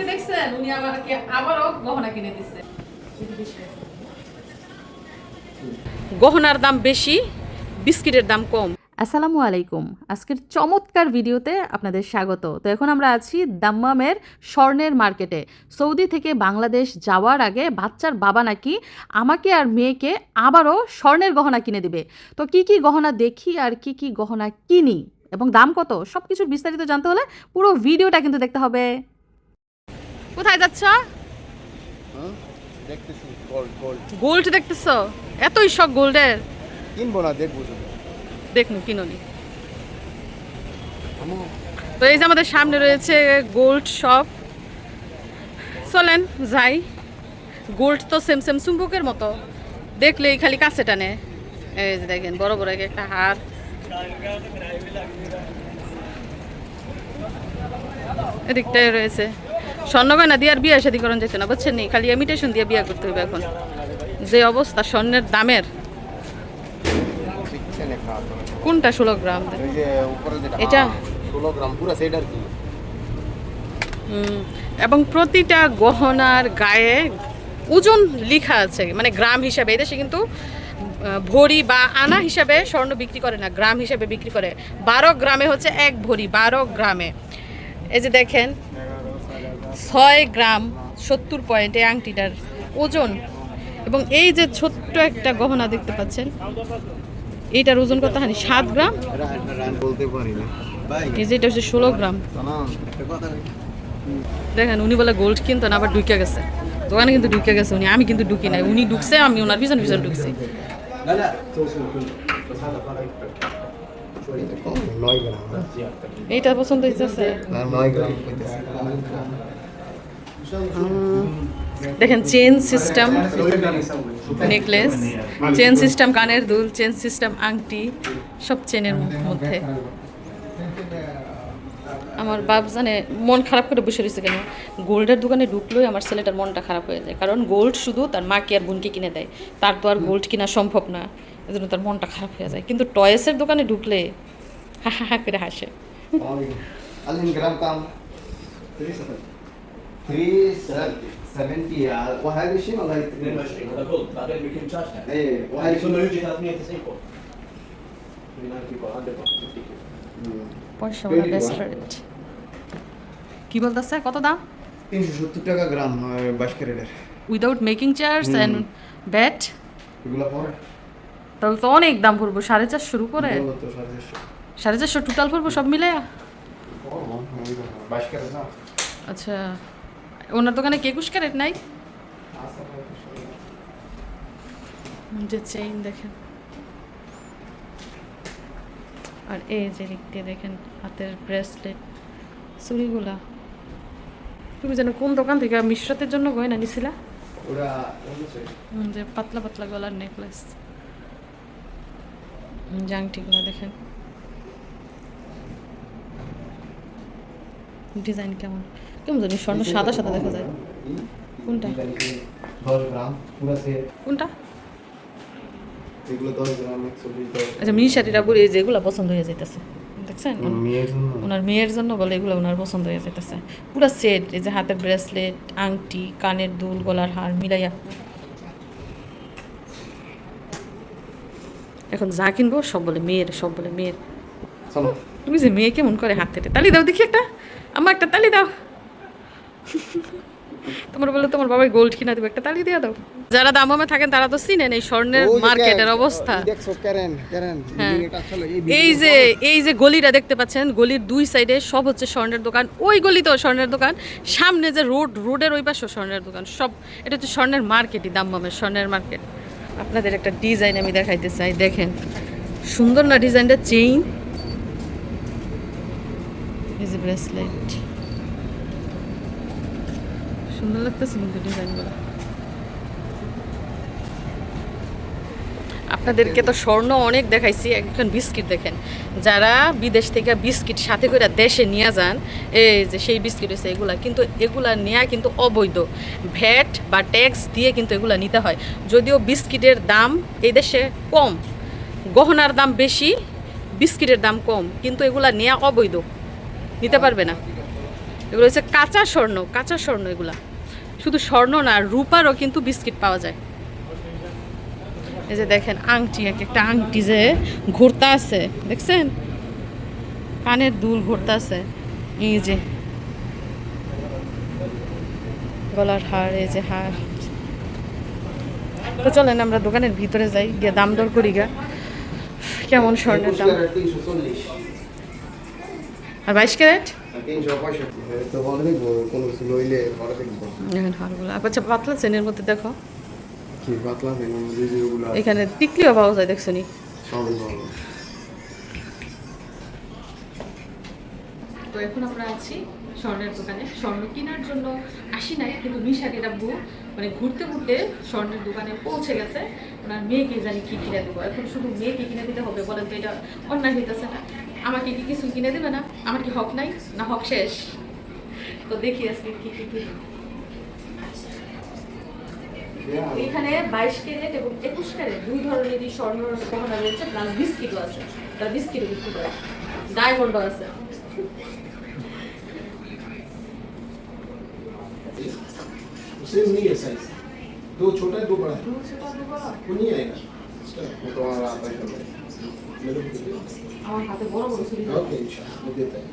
আজকে দেখছেন উনি আমাকে আবারও গহনা কিনে দিচ্ছে। গহনার দাম বেশি বিস্কিটের দাম কম। আসসালামু আলাইকুম। আজকের চমৎকার ভিডিওতে আপনাদের স্বাগত। তো এখন আমরা আছি দাম্মামের স্বর্ণের মার্কেটে। সৌদি থেকে বাংলাদেশ যাওয়ার আগে বাচ্চার বাবা নাকি আমাকে আর মেয়েকে আবারও স্বর্ণের গহনা কিনে দিবে। তো কি কি গহনা দেখি আর কি কি গহনা কিনি এবং দাম কত সব কিছুর বিস্তারিত জানতে হলে পুরো ভিডিওটা কিন্তু দেখতে হবে। কোথায় যাচ্ছ? গোল্ড গোল্ড গোল্ড দেখতেছ? এতই শখ গোল্ডের। কিনবো না দেখব দেখুন কিনুনি তো এই যে আমাদের সামনে রয়েছে গোল্ড শপ চলেন যাই। গোল্ড তো সেম সেম চুম্বকের মতো। দেখলেই খালি কাছে টানে। এই যে দেখেন বড় বড় এক একটা হার এদিকটায় রয়েছে। স্বর্ণ গয়না দিয়ে আর বিয়ে শাদি করান যেত না বুঝছেন নি? খালি ইমিটেশন দিয়ে বিয়ে করতে হবে এখন। যে অবস্থা স্বর্ণের দামের। কোনটা ষোলো গ্রাম? এটা? ষোলো গ্রাম পুরো সেট কি। এবং প্রতিটা গহনার গায়ে ওজন লেখা আছে মানে গ্রাম হিসাবে। এদেশে কিন্তু ভরি বা আনা হিসাবে স্বর্ণ বিক্রি করে না গ্রাম হিসাবে বিক্রি করে। বারো গ্রামে হচ্ছে এক ভরি বারো গ্রামে। এই যে দেখেন ছয় গ্রাম সত্তর পয়েন্ট এই আংটিটার ওজন। এবং এই যে ছোট্ট একটা গহনা দেখতে পাচ্ছেন এইটার ওজন কত হানি? সাত গ্রাম? এটা হচ্ছে ষোলো গ্রাম। দেখেন, উনি বলে গোল্ড কিনতো না, আবার ঢুকে গেছে। দোকানে কিন্তু ঢুকে গেছে উনি, আমি কিন্তু ঢুকি নাই। উনি ঢুকছে, আমি ওনার পিছন পিছন ঢুকছি। এইটা পছন্দ হইতেছে না, নয় গ্রাম কইতেছে। দেখেন chain system necklace chain system কানের দুল চেন সিস্টেম আংটি, সব চেনের মধ্যে। আমার বাপ জানে, মন খারাপ করে বসে রয়েছে কেন? গোল্ডের দোকানে ঢুকলেই আমার ছেলেটার মনটা খারাপ হয়ে যায়। কারণ গোল্ড শুধু তার মাকে আর বোনকে কিনে দেয়। তার তো আর গোল্ড কিনা সম্ভব না। এজন্য তার মনটা খারাপ হয়ে যায়। কিন্তু টয়েসের দোকানে ঢুকলে হা হা হা করে হাসে। 370 وهذا شيء ولا 22 هذا جولد بعدين بيكون شاشة ايه وهذه وهذا كله يجي 390 فوق 394 পয়সা ওরা বেস্ট রেট কি বলতেছে কত দাম তিনশো সত্তর টাকা গ্রাম বাইশ ক্যারেটের without making charge and VAT এগুলো পরে তাহলে তো অনেক দাম পড়বো সাড়ে চারশোর উপরে বলো তো সাড়ে চারশো সাড়ে চারশো টোটাল পড়বো সব মিলে বাইশ ক্যারেট না আচ্ছা ওনার দোকানে কেকুশ ক্যারেট নাই? যে চেইন দেখেন। আর এই যে দিক দিয়ে দেখেন হাতের ব্রেসলেট চুড়িগুলা। তুমি যেন কোন দোকান থেকে মিশ্রতের জন্য গয়না নিছিলা? যে পাতলা পাতলা গলার নেকলেস জাংটিগুলো দেখেন। ডিজাইন কেমন? কেমন জানি স্বর্ণ সাদা সাদা দেখা যায়। কোনটা? কোনটা? আচ্ছা মিনি শাড়িটা এই যে পছন্দ হয়ে যাইতেছে। দেখছেন? ওনার মেয়ের জন্য বলে এগুলো ওনার পছন্দ হয়ে যাইতেছে। পুরো সেট এই যে হাতের ব্রেসলেট আংটি কানের দুল গলার হার মিলাইয়া। এখন যা কিনবো সব বলে মেয়ের সব বলে মেয়ের। চলো। তুমি যে মেয়ে কেমন করে হাত থেকে তালি দাও দেখি একটা। আমার একটা তালি দাও। তোমার বলে তোমার বাবাই গোল্ড কিনা দেবে একটা তালি দিয়ে দাও। যারা দামে থাকেন তারা তো চিনেন এই স্বর্ণের মার্কেটের অবস্থা। এই হ্যাঁ। এই যে এই যে গলিটা দেখতে পাচ্ছেন গলির দুই সাইডে সব হচ্ছে স্বর্ণের দোকান। ওই গলিতেও স্বর্ণের দোকান সামনে যে রোড রোডের ওই পাশেও স্বর্ণের দোকান। সব এটা হচ্ছে স্বর্ণের মার্কেটই দামবামের স্বর্ণের মার্কেট আপনাদের একটা ডিজাইন আমি দেখাইতে চাই দেখেন। সুন্দর না ডিজাইনটা চেইন এই যে ব্রেসলেট সুন্দর লাগতেছে কিন্তু ডিজাইনগুলো। আপনাদেরকে তো স্বর্ণ অনেক দেখাইছি এখন বিস্কিট দেখেন। যারা বিদেশ থেকে বিস্কিট সাথে করে দেশে নিয়ে যান, এই যে সেই বিস্কিট হচ্ছে এগুলা, কিন্তু এগুলা নেওয়া কিন্তু অবৈধ। ভ্যাট বা ট্যাক্স দিয়ে কিন্তু এগুলা নিতে হয়। যদিও বিস্কিটের দাম এই দেশে কম, গহনার দাম বেশি, বিস্কিটের দাম কম, কিন্তু এগুলা নেওয়া অবৈধ। নিতে পারবে না। এগুলো হচ্ছে কাঁচা স্বর্ণ কাঁচা স্বর্ণ এগুলা। শুধু স্বর্ণ না, রূপারও কিন্তু বিস্কিট পাওয়া যায়। এই যে দেখেন আংটি, এক একটা আংটি যে ঘুরতা আছে, দেখছেন? কানের দুল ঘুরতা আছে। এই যে গলার হার, এই যে হার। তো চলেন আমরা দোকানের ভিতরে যাই, গিয়ে দাম দর করি গা। কেমন স্বর্ণের দাম? দেখব দেখেন হারগুলো আচ্ছা পাতলা চেনের মধ্যে দেখো। এখানে টিকলিও পাওয়া যায় দেখছ নি? তো এখন আমরা আছি স্বর্ণের দোকানে। স্বর্ণ কেনার জন্য আসি নাই কিন্তু মিশাকে ডাব্বু মানে ঘুরতে ঘুরতে স্বর্ণের দোকানে পৌঁছে গেছে। ওনার মেয়েকে জানি কি কিনে দেবো। এখন শুধু মেয়েকে কিনে দিতে হবে বলেন তো এটা অন্যায় হইতেছে না। আমাকে কি কিছু কিনে দেবে না আমার কি হক নাই না হক শেষ তো দেখি আজকে কি কি কি এখানে বাইশ ক্যারেট এবং একুশ ক্যারেট দুই ধরনেরই স্বর্ণ গহনা রয়েছে প্লাস বিস্কিটও আছে তারা বিস্কিটও বিক্রি করে ডায়মন্ডও আছে सेम नहीं है साइज दो छोटा है दो बड़ा है वो नहीं आएगा इसका তোমার আতাই হবে मेरे को दे আমার হাতে বড় বড় ছুরি ओके इंशाल्लाह वो देता है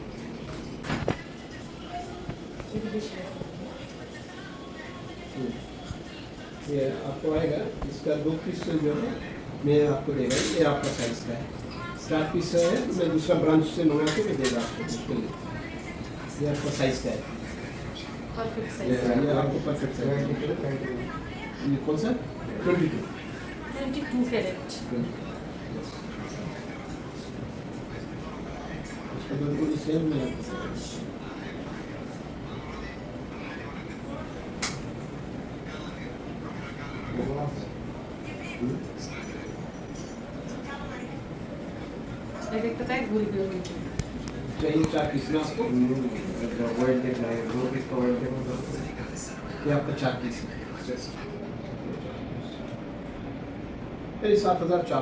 हम्म। ये आपको आएगा इसका दो पीस जो है मैं आपको देगा ये आपका साइज का है चार पीस है मैं दूसरा ब्रांच से मंगा के मैं देगा आपको उसके लिए ये आपका साइज का है পারফেক্ট ये সাইজ ये आपको परफेक्ट साइज है ये कौन सा twenty two twenty two carat तो बिल्कुल सेम नहीं है चाहिए क्या किसना वर्ड देखना है वो किसका वर्ड देखना ये आपका चार किस सात हज़ार चार